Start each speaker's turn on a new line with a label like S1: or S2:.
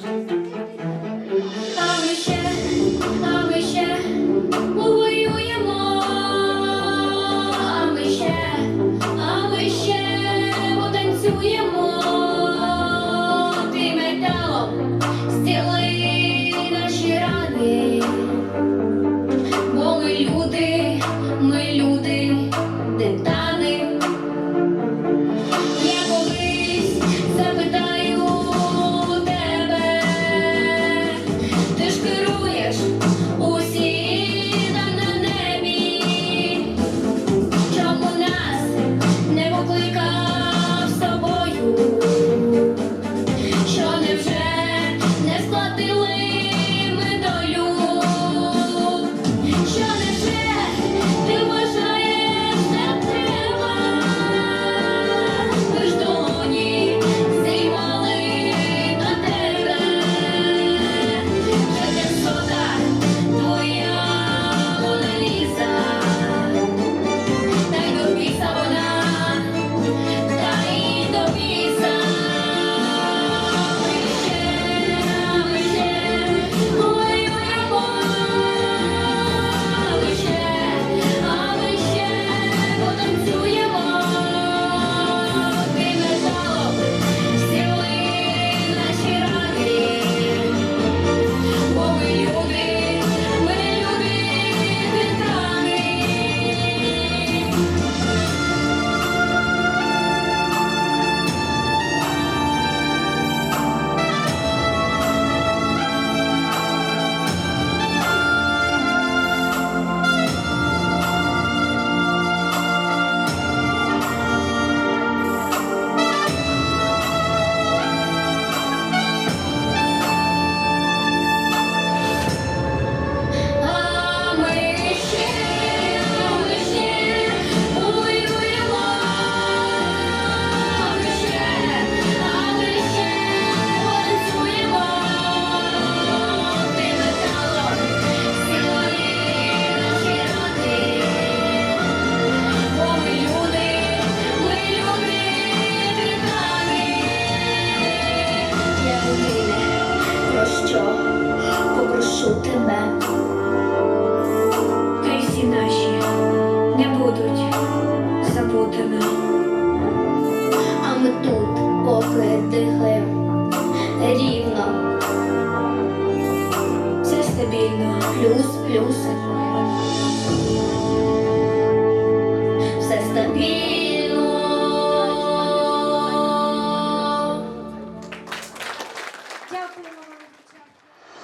S1: Thank you. будемо. А ми тут, поки дихаємо рівно. Все стабільно, плюс, плюс.